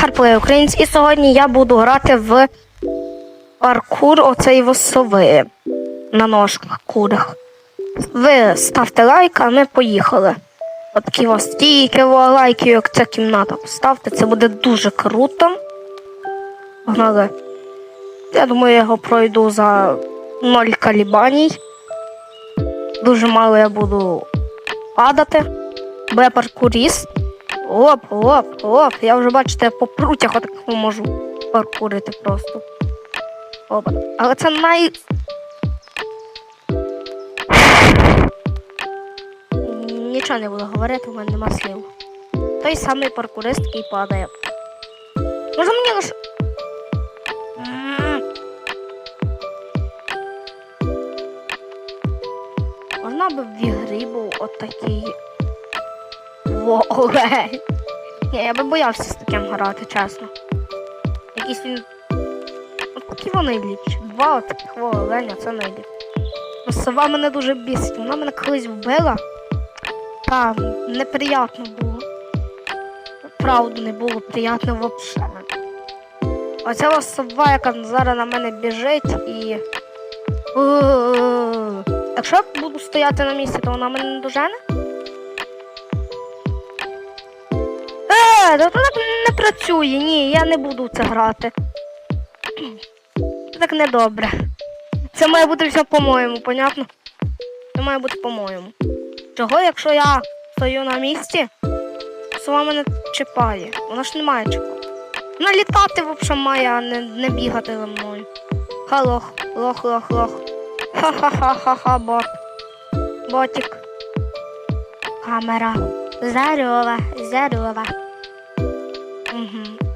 Харплей Український. І сьогодні я буду грати в паркур оцей восови на ножках курах. Ви ставте лайк, а ми поїхали. От такі ось стільки лайків, як ця кімната. Поставте, це буде дуже круто. Погнали. Я думаю, я його пройду за 0 калібаній. Дуже мало я буду падати, бо я паркуріст. Оп, оп, оп. Я вже бачите, по прутях отак можу паркурити просто. Оп. Але це най. Нічого не буду говорити, у мене нема слів. Той самий паркурист, який падає. Може мені лише. Можна би в ігрі був отакий Олень. Ні, я би боявся з таким грати, чесно. Якийсь він. Такі вони найліпші. Два таких оленя, це найліпше. Ну, сова мене дуже бісить. Вона мене колись вбила. Та неприятно було. Правда, не було приємно взагалі. Оця сова, яка зараз на мене біжить і. Якщо я буду стояти на місці, то вона мене не дожене? Е, то так не працює, ні, я не буду це грати. Це так недобре. Це має бути все по-моєму, понятно? Це має бути по-моєму. Чого, якщо я стою на місці, сова мене чіпає. Вона ж не має чіпати. Вона літати взагалі має, а не, не бігати за мною. Ха лох, лох, лох. Ха-ха-ха-ха-ха, бот. Ботик. Камера. Здорово, здорово. Угу.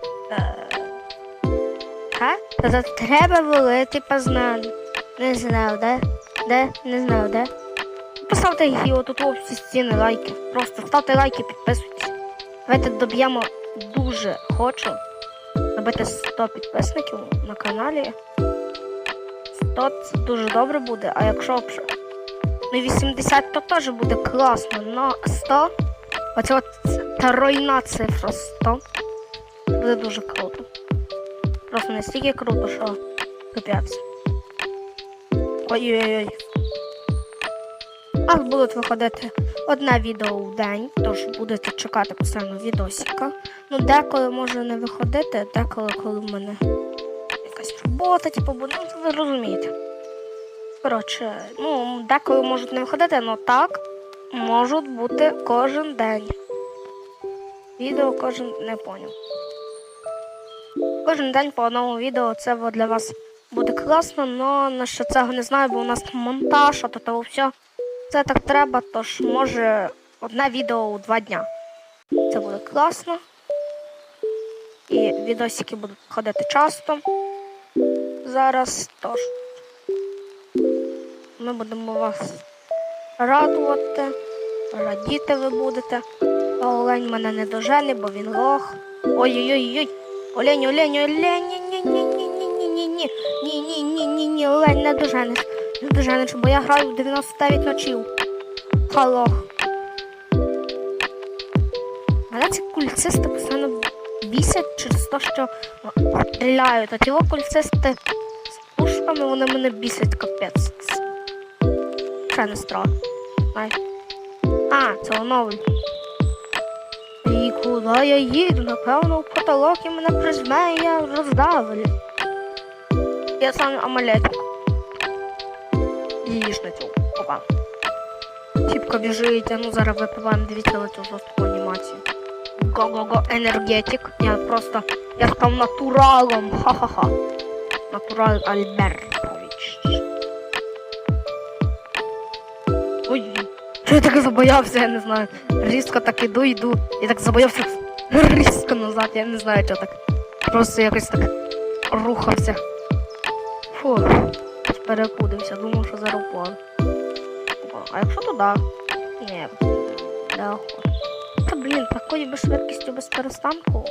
Та тут треба валити познань. Не знав, де? Де? Не знав, де? Поставте її отут у всі стіни лайки. Просто ставте лайки, підписуйтесь. Давайте доб'ємо дуже хочу. Набити 100 підписників на каналі. 100 це дуже добре буде, а якщо вже ну 80, то теж буде класно. Но 100, оце от тройна цифра 100. Буде дуже круто. Просто настільки круто, що капець. Ой-ой-ой. Нас будуть виходити одне відео в день, тож будете чекати постійно відосика. Ну, деколи може не виходити, деколи, коли в мене якась робота, типу, буде, ну, ви розумієте. Коротше, ну, деколи можуть не виходити, але так можуть бути кожен день. Відео кожен не поняв. Кожен день по одному відео це для вас буде класно, але на що цього не знаю, бо у нас монтаж, а то того все. Це так треба, тож може одне відео у два дня. Це буде класно. І відосики будуть ходити часто. Зараз тож. Ми будемо вас радувати, радіти ви будете. А олень мене не дожене, бо він лох. Ой-ой-ой. Олень, олень, олень, ні, ні, ні, олень не доженеш. Не доженеш, бо я граю в 99 ночів. Халох. Мене ці кульцисти постійно бісять через те, що стріляють. А ті кульцисти з пушками, вони мене бісять капець. Ще не страх. А, це новий. І куди я їду? Напевно, в потолок і мене прижме, і я роздавлю. Я сам амалетик. Їж на цю. Опа. Тіпка біжить, а ну зараз випиваємо, дивіться на цю жорстку анімацію. Го-го-го, енергетик. Я просто, я став натуралом. Ха-ха-ха. Натурал Альбертович. Що я так забоявся, я не знаю. Різко так іду, йду. І так забоявся різко назад, я не знаю, що так. Просто якось так рухався. Фу, перепудився, думав, що зараз впав. А якщо туди? Ні, охота. Та блін, такою би швидкістю без перестанку.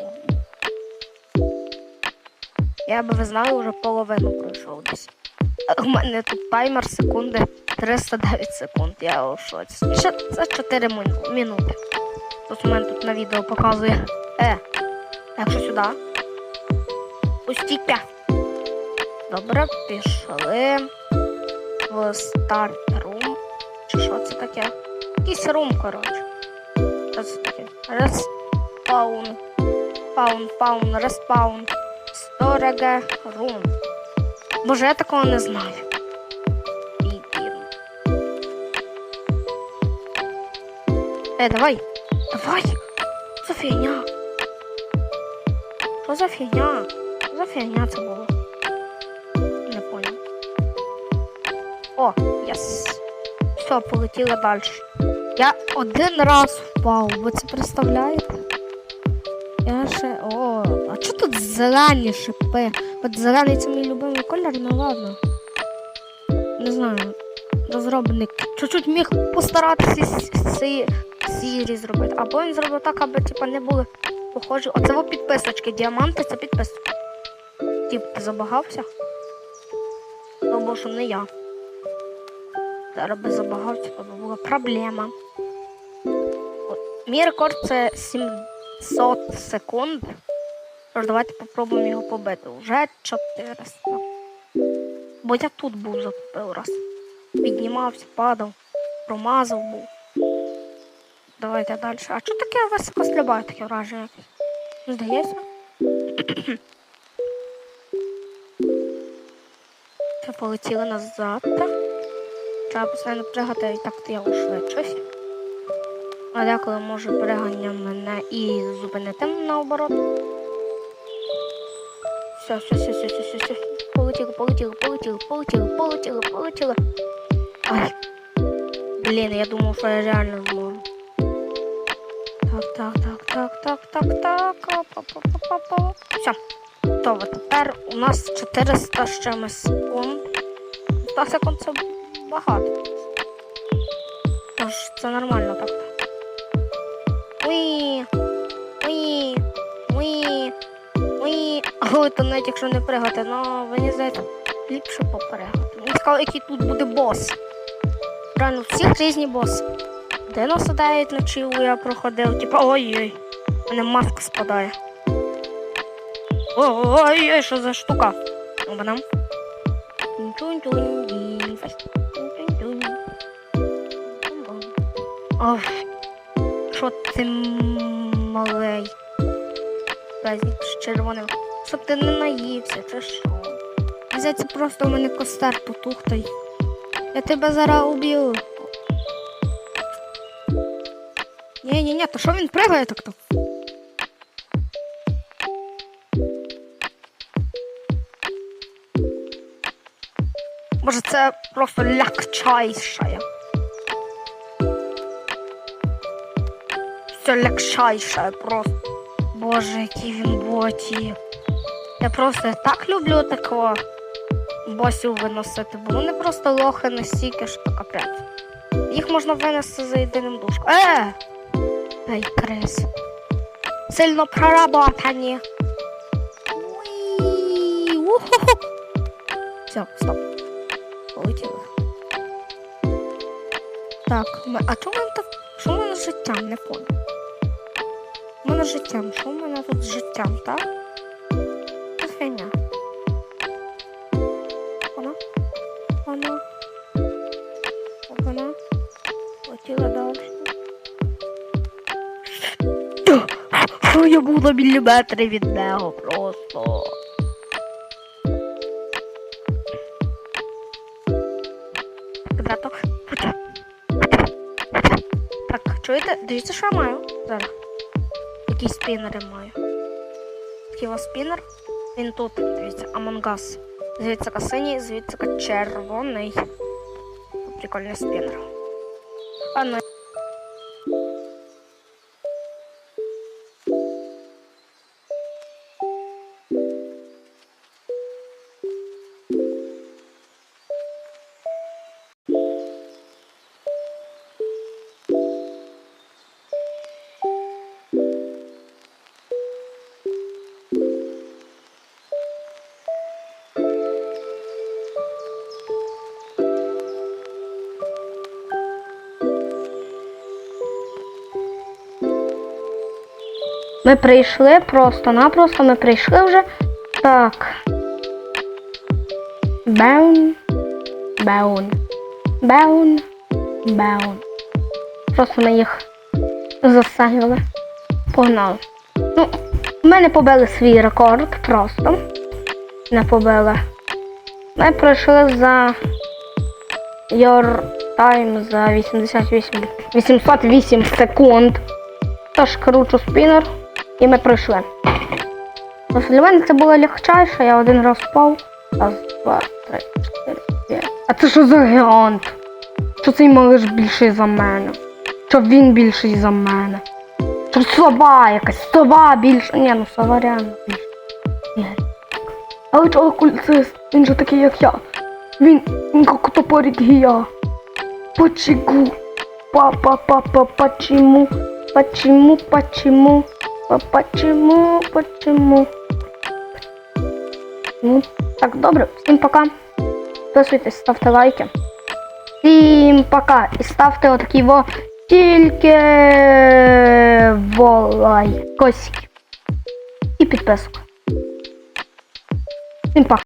Я би ви знали, вже половину пройшов десь. У мене тут таймер секунди 309 секунд. Я у шоці. Це 4 мин- минути. Тут у мене тут на відео показує. Е, Якщо сюди. Пустіть. Добре, пішли в старт рум. Чи що це таке? Якийсь рум, коротше. Що це таке? Респаун. Паун, паун, респаун. Сторога рум. Боже, я такого не знаю. Е, давай. Давай. Що за фігня? Що за фігня? Що за фігня це було? Не понял. О, єс. Все, полетіли далі. Я один раз впав, ви це представляєте? Я ще. О, а чого тут зелені шипи? От зелений це мій любимий колір, ну ладно. Не знаю. Розробник чуть-чуть міг постаратися сірі зробити. Або він зробив так, аби типа не були похожі. Оце во підписочки. Діаманти це підписочки. Тіп забагався. Тому що не я. Зараз би забагався, то була проблема. Мій рекорд це 700 секунд. Тож давайте попробуємо його побити. Уже 400. Бо я тут був затупив раз. Піднімався, падав, промазав був. Давайте далі. А що таке високо стрибає таке враження? Не Здається? Це полетіли назад. Треба постійно пригати і так я ушвидшусь. А деколи може пригання мене і зупинити наоборот. Все, все, все, все, все, все, все. Полетіло, полетіло, полетіло, полетіло, полетіло, полетіло. Ай. Блін, я думав, що я реально зможу. Так, так, так, так, так, так. Все. Готово. Тепер у нас 400 з чимось секунд. 100 секунд це багато. Тож це нормально так. Уї. Уї. Уї. Уї. Ой, то навіть якщо не пригати, ну мені здається, ліпше попригати. Мені цікаво, який тут буде бос. Реально, всіх різні боси. 99 ночів я проходив, типу, ой-ой, у мене маска спадає. Ой-ой, що за штука? Банам. Ох, що ти малий? Безник з червоним. Щоб ти не наївся, чи що? Здається, просто у мене костер потухтай. Я тебе зараз уб'ю. Ні, ні, ні, то що він пригає так то? Може це просто лягчайше. Все лягчайше просто. Боже, який він боті. Я просто так люблю такого босів виносити, бо вони просто лохи настільки, що капець. Їх можна винести за єдиним душком. Е! Ей, крис. Сильно проработані. Все, стоп. Полетіли. Так, а чому мене так? Що в мене з життям? Не понял. У мене життям. Що в мене тут з життям, так? Це фігня. Вона. Вона. Я був на міліметри від нього просто. Куди. Так, чуєте? Дивіться, що я маю зараз. Який спінер я маю. Такий ось спінер. Він тут, дивіться, Us. Звідси синій, звідси червоний. Прикольний спінер. А ну. Ми прийшли просто-напросто, ми прийшли вже. Так. Беун. Беун. Беун. Беун. Просто ми їх засейвили. Погнали. Ну, ми не побили свій рекорд просто. Не побили. Ми пройшли за Your Time за 88 808 секунд. Тож кручу спінер. І ми пройшли. Тож для мене це було легчайше, я один раз впав. Раз, два, три, чотири, п'ять. А це що за гігант? Що цей малиш більший за мене? Що він більший за мене? Що сова якась, сова більша. Ні, ну сова реально більша. Ігор. Але чого кульцист? Він же такий, як я. Він, він як топорик гія. Почему? Па-па-па-па, почему? Почему, почему? Почему? Ну, так, добре, всім пока. Підписуйтесь, ставте лайки. Всім пока. І ставте отакі во тільки во лайкосики. І підписок. Всім пока.